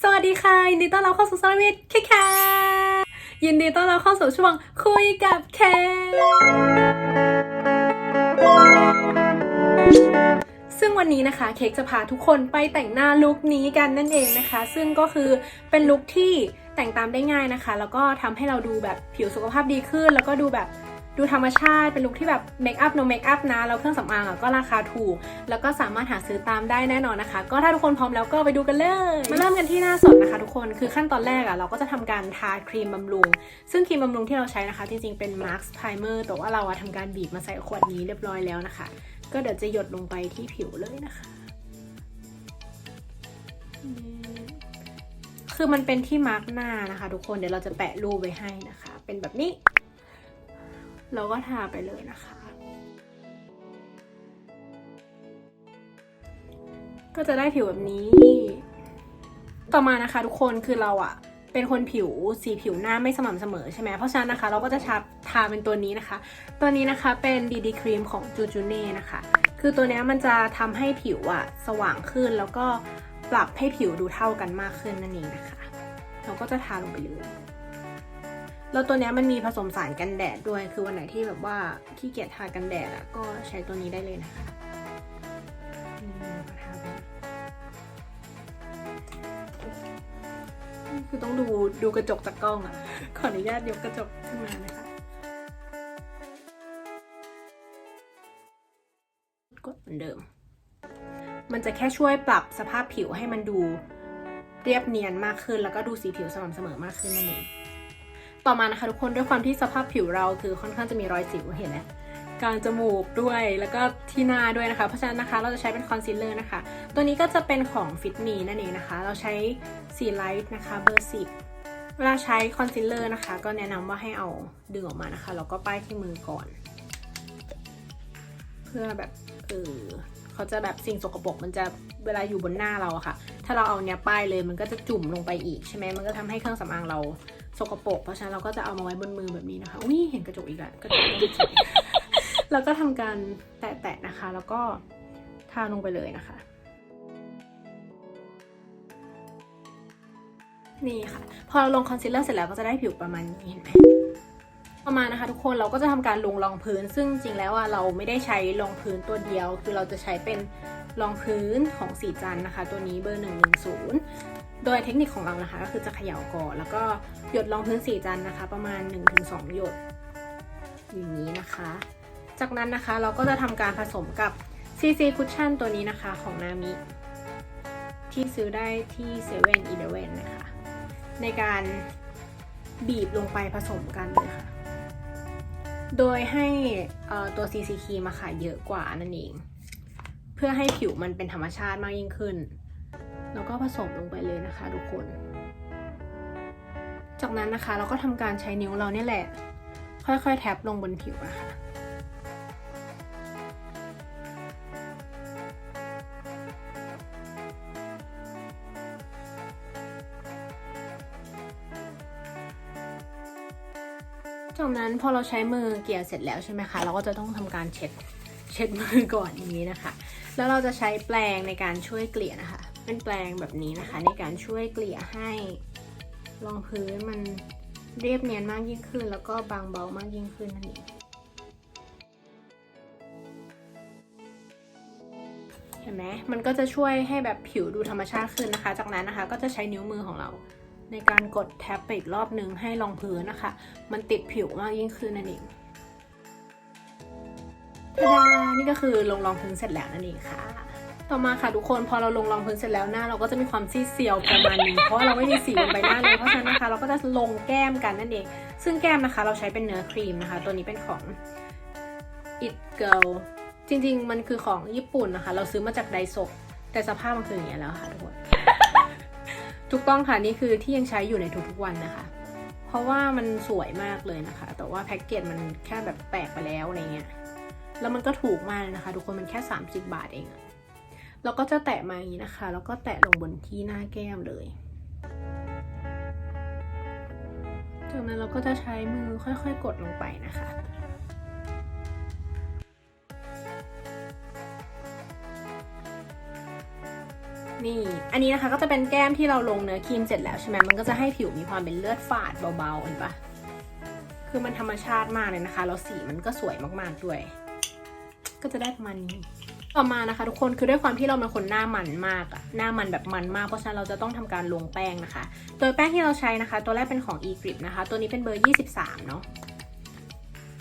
สวัสดีค่ะ ยินดีต้อนรับเข้าสู่สารวิทย์แคยินดีต้อนรับเข้าสู่ช่วงคุยกับแคซึ่งวันนี้นะคะเค้กจะพาทุกคนไปแต่งหน้าลุคนี้กันนั่นเองนะคะ ซึ่งก็คือเป็นลุคที่แต่งตามได้ง่ายนะคะ แล้วก็ทำให้เราดูแบบผิวสุขภาพดีขึ้น แล้วก็ดูแบบ ดูธรรมชาติเป็นลุคที่แบบเมคอัพโนเมคอัพนะแล้วเครื่องสำอางอก็ราคาถูก แล้วก็สามารถหาซื้อตามได้แน่นอนนะคะ ก็ถ้าทุกคนพร้อมแล้วก็ไปดูกันเลยมาเริ่มกันที่หน้าสดนะคะ ทุกคนคือขั้นตอนแรกอะเราก็จะทำการทาครีมบำรุง ซึ่งครีมบำรุงที่เราใช้นะคะ จริงๆเป็น Max Primer แต่ว่าเราอะทำการบีบมาใส่ขวดนี้เรียบร้อยแล้วนะคะ ก็เดี๋ยวจะหยดลงไปที่ผิวเลยนะคะคือมันเป็นที่มาร์กหน้านะคะ ทุกคนเดี๋ยวเราจะแปะรูปไว้ให้นะคะ เป็นแบบนี้ เราก็ทาไปเลยนะคะ ก็จะได้ผิวแบบนี้ ต่อมานะคะทุกคนคือเราอะเป็นคนผิวสีผิวหน้าไม่สม่ำเสมอใช่ไหมเพราะฉะนั้นนะคะ เราก็จะทาทาเป็นตัวนี้นะคะ ตัวนี้นะคะเป็นดีดีครีมของจูจูเน่นะคะ คือตัวนี้มันจะทำให้ผิวอะสว่างขึ้นแล้วก็ปรับให้ผิวดูเท่ากันมากขึ้นนั่นเองนะคะ เราก็จะทาลงไปเลย แล้วตัวนี้มันมีผสมสารกันแดดด้วย คือวันไหนที่แบบว่าขี้เกียจทากันแดดอะก็ใช้ตัวนี้ได้เลยนะคะคือต้องดูดูกระจกจากกล้องอะขออนุญาตยกกระจกขึ้นมานะคะ กดเหมือนเดิม มันจะแค่ช่วยปรับสภาพผิวให้มันดูเรียบเนียนมากขึ้น แล้วก็ดูสีผิวสม่ำเสมอมากขึ้นนั่นเอง ต่อมานะคะทุกคนด้วยความที่สภาพผิวเราคือค่อนข้างจะมีรอยสิวเห็นไหมกลางจมูกด้วยแล้วก็ที่หน้าด้วยนะคะ เพราะฉะนั้นนะคะเราจะใช้เป็นคอนซีลเลอร์นะคะ ตัวนี้ก็จะเป็นของ Fit Me นั่นเองนะคะ เราใช้สีไลท์นะคะเบอร์สิบเวลาใช้คอนซีลเลอร์นะคะ ก็แนะนำว่าให้เอาดึงออกมานะคะแล้วก็ป้ายที่มือก่อน เพื่อแบบเออเขาจะแบบสิ่งสกปรกมันจะเวลาอยู่บนหน้าเราอะค่ะ ถ้าเราเอาเนี้ยป้ายเลยมันก็จะจุ่มลงไปอีกใช่ไหมมันก็ทำให้เครื่องสำอางเรา สกปรกเพราะฉะนั้นเราก็จะเอามาไว้บนมือแบบนี้นะคะอุ้ยเห็นกระจกอีกแล้วกระจกแล้วก็ทำการแตะๆนะคะ แล้วก็ทาลงไปเลยนะคะ นี่ค่ะ พอเราลงคอนซีลเลอร์เสร็จแล้วก็จะได้ผิวประมาณนี้เห็นไหมประมาณนะคะทุกคนเราก็จะทำการลงรองพื้น ซึ่งจริงแล้วอะเราไม่ได้ใช้รองพื้นตัวเดียว คือเราจะใช้เป็นรองพื้นของสีจันนะคะ ตัวนี้เบอร์110 โดยเทคนิคของเรานะคะก็คือจะเขย่าก่อนแล้วก็หยดรองพื้นสีจันนะคะ ประมาณ 1-2 หยดอย่างนี้นะคะ จากนั้นนะคะเราก็จะทำการผสมกับ CC Cushion ตัวนี้นะคะของนามิที่ซื้อได้ที่7 e เ e ่ e อนะคะ ในการบีบลงไปผสมกันเลยค่ะโดยให้ตัว CC ครีมมาค่ะเยอะกว่านั่นเอง เพื่อให้ผิวมันเป็นธรรมชาติมากยิ่งขึ้น แล้วก็ผสมลงไปเลยนะคะทุกคน จากนั้นนะคะเราก็ทำการใช้นิ้วเราเนี่ยแหละ ค่อยๆ แทบลงบนผิวนะคะจากนั้นพอเราใช้มือเกลี่ยเสร็จแล้วใช่ไหมคะ เราก็จะต้องทำการเช็ดเช็ดมือก่อนอย่างนี้นะคะ แล้วเราจะใช้แปรงในการช่วยเกลี่ยนะคะ เป็นแปรงแบบนี้นะคะ ในการช่วยเกลี่ยให้รองพื้นมันเรียบเนียนมากยิ่งขึ้น แล้วก็บางเบามากยิ่งขึ้นนั่นเองเห็นไหมมันก็จะช่วยให้แบบผิวดูธรรมชาติขึ้นนะคะ จากนั้นนะคะก็จะใช้นิ้วมือของเรา ในการกดแท็บไปอีกรอบนึงให้รองพื้นนะคะ มันติดผิวมากยิ่งขึ้นนั่นเองทาดานี่ก็คือลงรองพื้นเสร็จแล้วนั่นเองค่ะ ต่อมาค่ะทุกคนพอเราลงรองพื้นเสร็จแล้วหน้าเราก็จะมีความซีดเซียวประมาณนึงเพราะว่าเราไม่มีสีบนใบหน้าเลยเพราะฉะนั้นนะคะเราก็จะลงแก้มกันนั่นเอง ซึ่งแก้มนะคะเราใช้เป็นเนื้อครีมนะคะ ตัวนี้เป็นของ It Girl จริงๆ มันคือของญี่ปุ่นนะคะ เราซื้อมาจากไดโซแต่สภาพมันคืออย่างนี้ยแล้วค่ะทุกคนถูกต้องค่ะนี่คือที่ยังใช้อยู่ในทุกๆวันนะคะ เพราะว่ามันสวยมากเลยนะคะ แต่ว่าแพ็กเกจมันแค่แบบแตกไปแล้วอะไรเงี้ยแล้วมันก็ถูกมากนะคะ ทุกคนมันแค่ 30 บาทเองอะ แล้วก็จะแตะมาอย่างนี้นะคะ แล้วก็แตะลงบนที่หน้าแก้มเลย จากนั้นเราก็จะใช้มือค่อยๆ กดลงไปนะคะนนี่ อันนี้นะคะก็จะเป็นแก้มที่เราลงเนื้อครีมเสร็จแล้วใช่ไหมมันก็จะให้ผิวมีความเป็นเลือดฝาดเบาๆ เห็นปะคือมันธรรมชาติมากเลยนะคะ แล้วสีมันก็สวยมากๆด้วย ก็จะได้ประมาณนี้ ต่อมานะคะทุกคนคือด้วยความที่เราเป็นคนหน้ามันมากอะหน้ามันแบบมันมากเพราะฉะนั้นเราจะต้องทำการลงแป้งนะคะ ตัวแป้งที่เราใช้นะคะ ตัวแรกเป็นของ e g r i p นะคะ ตัวนี้เป็นเบอร์ 23 เนาะ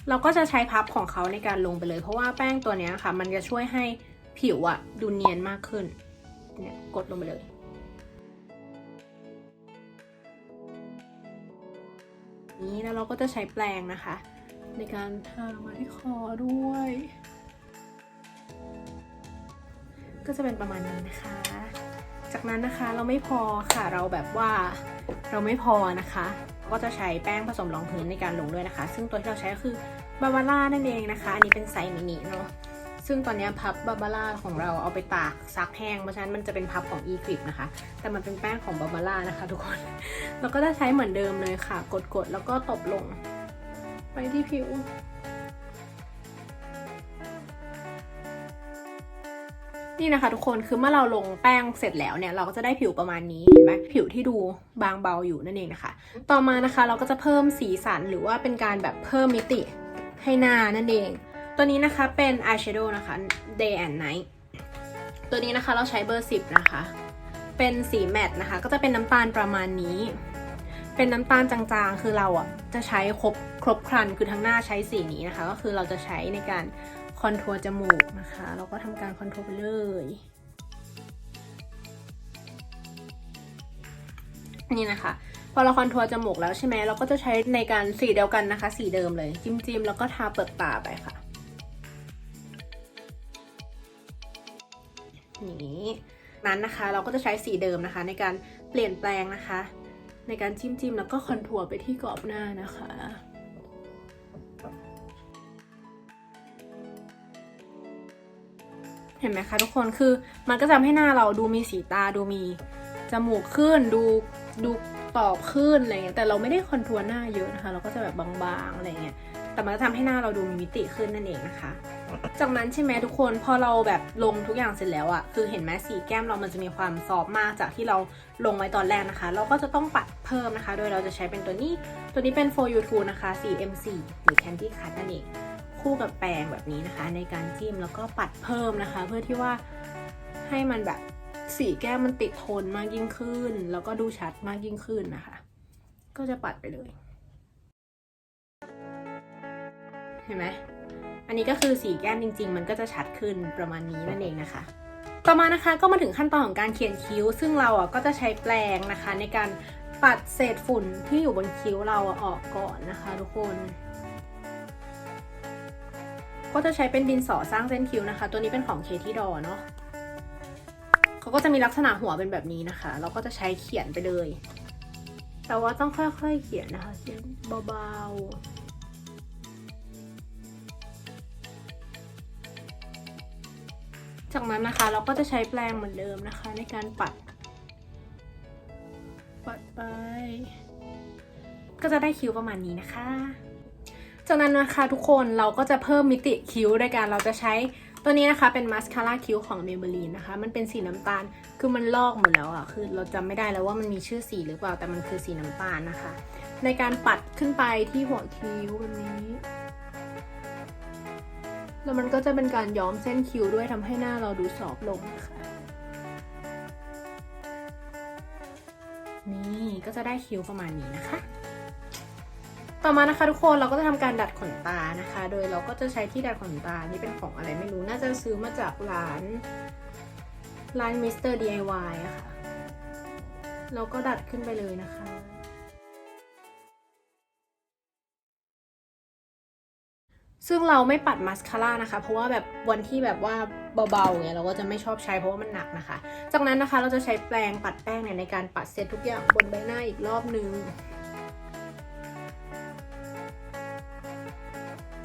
เราก็จะใช้พับของเขาในการลงไปเลย เพราะว่าแป้งตัวนี้ค่ะ มันจะช่วยให้ผิวอะดูเนียนมากขึ้นเนี่ยกดลงไปเลยนี้แล้วเราก็จะใช้แปรงนะคะ ในการทามาที่คอด้วย ก็จะเป็นประมาณนี้นะคะ จากนั้นนะคะเราไม่พอค่ะเราแบบว่าเราไม่พอนะคะ ก็จะใช้แป้งผสมรองพื้นในการลงด้วยนะคะ ซึ่งตัวที่เราใช้ก็คือบาบาร่านั่นเองนะคะ อันนี้เป็นไซส์มินิเนาะซึ่งตอนนี้พับบาบาร่าของเราเอาไปตากซักแห้งเพราะฉะนั้นมันจะเป็นพับของ e c r i p นะคะ แต่มันเป็นแป้งของบาบาร่านะคะ ทุกคนเราก็จะใช้เหมือนเดิมเลยค่ะ กดๆแล้วก็ตบลง ไปที่ผิว นี่นะคะทุกคนคือเมื่อเราลงแป้งเสร็จแล้วเนี่ยเราก็จะได้ผิวประมาณนี้เห็นไหมผิวที่ดูบางเบาอยู่นั่นเองนะคะ ต่อมานะคะเราก็จะเพิ่มสีสันหรือว่าเป็นการแบบเพิ่มมิติให้หน้านั่นเอง ตัวนี้นะคะเป็นอายแชโดว์นะคะ day and night ตัวนี้นะคะเราใช้เบอร์ 10 นะคะ เป็นสีแมตต์นะคะ ก็จะเป็นน้ำตาลประมาณนี้ เป็นน้ำตาลจางๆ คือเราอะจะใช้ครบครบครันคือทั้งหน้าใช้สีนี้นะคะ ก็คือเราจะใช้ในการ คอนทัวร์จมูกนะคะ เราก็ทำการคอนทัวร์ไปเลยนี่นะคะ พอเราคอนทัวร์จมูกแล้วใช่ไหมเราก็จะใช้ในการสีเดียวกันนะคะ สีเดิมเลย จิ้มๆแล้วก็ทาเปิดตาไปค่ะนี้นั้นนะคะ เราก็จะใช้สีเดิมนะคะ ในการเปลี่ยนแปลงนะคะ ในการจิ้มจิ้มๆแล้วก็คอนทัวร์ไปที่กรอบหน้านะคะ เห็นไหมคะทุกคนคือมันก็จะทำให้หน้าเราดูมีสีตาดูมีจมูกขึ้นดูดูตอบขึ้นอะไรเงี้ยแต่เราไม่ได้คอนทัวร์หน้าเยอะนะคะ เราก็จะแบบบางๆอะไรเงี้ยแต่มันจะทำให้หน้าเราดูมีมิติขึ้นนั่นเองนะคะ จากนั้นใช่ไหมทุกคนพอเราแบบลงทุกอย่างเสร็จแล้วอะคือเห็นไหมสีแก้มเรามันจะมีความซอฟมากจากที่เราลงไว้ตอนแรกนะคะ เราก็จะต้องปัดเพิ่มนะคะ โดยเราจะใช้เป็นตัวนี้ ตัวนี้เป็น for you t o นะคะ 4M4 หรือ Candy Cut นั่นเอง คู่กับแปรงแบบนี้นะคะ ในการจิ้มแล้วก็ปัดเพิ่มนะคะ เพื่อที่ว่าให้มันแบบสีแก้มมันติดทนมากยิ่งขึ้น แล้วก็ดูชัดมากยิ่งขึ้นนะคะ ก็จะปัดไปเลย เห็นไหมอันนี้ก็คือสีแก้มจริง ๆ มันก็จะชัดขึ้นประมาณนี้นั่นเองนะคะต่อมานะคะก็มาถึงขั้นตอนของการเขียนคิ้ว ซึ่งเราอะก็จะใช้แปรงนะคะ ในการปัดเศษฝุ่นที่อยู่บนคิ้วเราอะออกก่อนนะคะ ทุกคน ก็จะใช้เป็นดินสอสร้างเส้นคิ้วนะคะ ตัวนี้เป็นของเคที่ดอเนาะเขาก็จะมีลักษณะหัวเป็นแบบนี้นะคะ เราก็จะใช้เขียนไปเลย แต่ว่าต้องค่อยๆเขียนนะคะเขียนเบาๆจากนั้นนะคะเราก็จะใช้แปรงเหมือนเดิมนะคะ ในการปัด ปัดไป ก็จะได้คิ้วประมาณนี้นะคะ จากนั้นนะคะทุกคนเราก็จะเพิ่มมิติคิ้วด้วยการเราจะใช้ตัวนี้นะคะเป็นมาสคาร่าคิ้วของ Maybelline นะคะ มันเป็นสีน้ำตาล คือมันลอกหมดแล้วอะ่ะ คือเราจำไม่ได้แล้วว่ามันมีชื่อสีหรือเปล่า แต่มันคือสีน้ำตาลนะคะ ในการปัดขึ้นไปที่หัวคิ้วแบบนี้ แล้วมันก็จะเป็นการย้อมเส้นคิ้วด้วยทำให้หน้าเราดูซอฟต์ลงนะคะนี่ก็จะได้คิ้วประมาณนี้นะคะ ต่อมานะคะทุกคนเราก็จะทำการดัดขนตานะคะ โดยเราก็จะใช้ที่ดัดขนตา นี่เป็นของอะไรไม่รู้น่าจะซื้อมาจากร้านร้านมิสเตอร์ DIY อะค่ะเราก็ดัดขึ้นไปเลยนะคะซึ่งเราไม่ปัดมาสคาร่านะคะ เพราะว่าแบบวันที่แบบว่าเบาๆเนี่ยเราก็จะไม่ชอบใช้เพราะว่ามันหนักนะคะ จากนั้นนะคะเราจะใช้แปรงปัดแป้งเนี่ยในการปัดเซตทุกอย่างบนใบหน้าอีกรอบนึง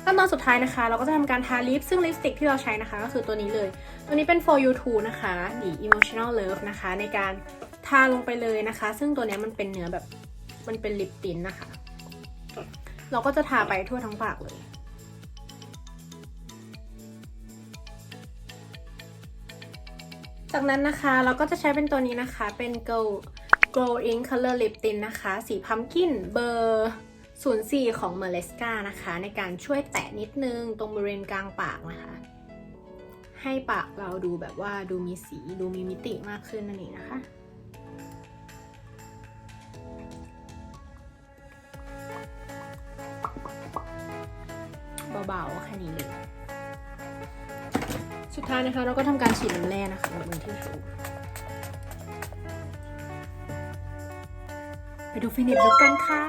ขั้นตอนสุดท้ายนะคะ เราก็จะทำการทาลิปซึ่งลิปสติกที่เราใช้นะคะ ก็คือตัวนี้เลย ตัวนี้เป็น for you two นะคะดี emotional love นะคะ ในการทาลงไปเลยนะคะ ซึ่งตัวนี้มันเป็นเนื้อแบบมันเป็นลิปตินนะคะ เราก็จะทาไปทั่วทั้งปากเลยจจากนั้นนะคะเราก็จะใช้เป็นตัวนี้นะคะเป็น Glow Glow Ink Color Lip Tint นะคะ สีพัมกินเบอร์ 04 ของ m e r l e s c a นะคะ ในการช่วยแตะนิดนึงตรงบริเวณกลางปากนะคะ ให้ปากเราดูแบบว่าดูมีสีดูมีมิติมากขึ้นนั่นเองนะคะเบาๆแค่นี้เลยสุดท้ายนะคะเราก็ทำการฉีดน้ำแร่นะคะบนที่ชูไปดูฟินิชลุกกันค่ะ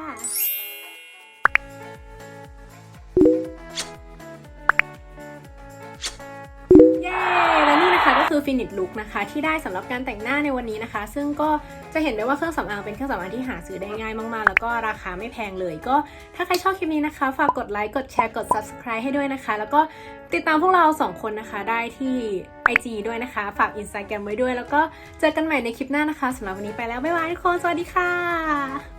ฟินิชลุกนะคะที่ได้สำหรับการแต่งหน้าในวันนี้นะคะ ซึ่งก็จะเห็นได้ว่าเครื่องสำอางเป็นเครื่องสำอางที่หาซื้อได้ง่ายมากๆ แล้วก็ราคาไม่แพงเลย ก็ถ้าใครชอบคลิปนี้นะคะ ฝากกดไลค์กดแชร์กด subscribe ให้ด้วยนะคะ แล้วก็ติดตามพวกเราสองคนนะคะได้ที่ IG ด้วยนะคะ ฝาก Instagram ไว้ด้วย แล้วก็เจอกันใหม่ในคลิปหน้านะคะสำหรับวันนี้ไปแล้วบ๊ายบายทุกคนสวัสดีค่ะ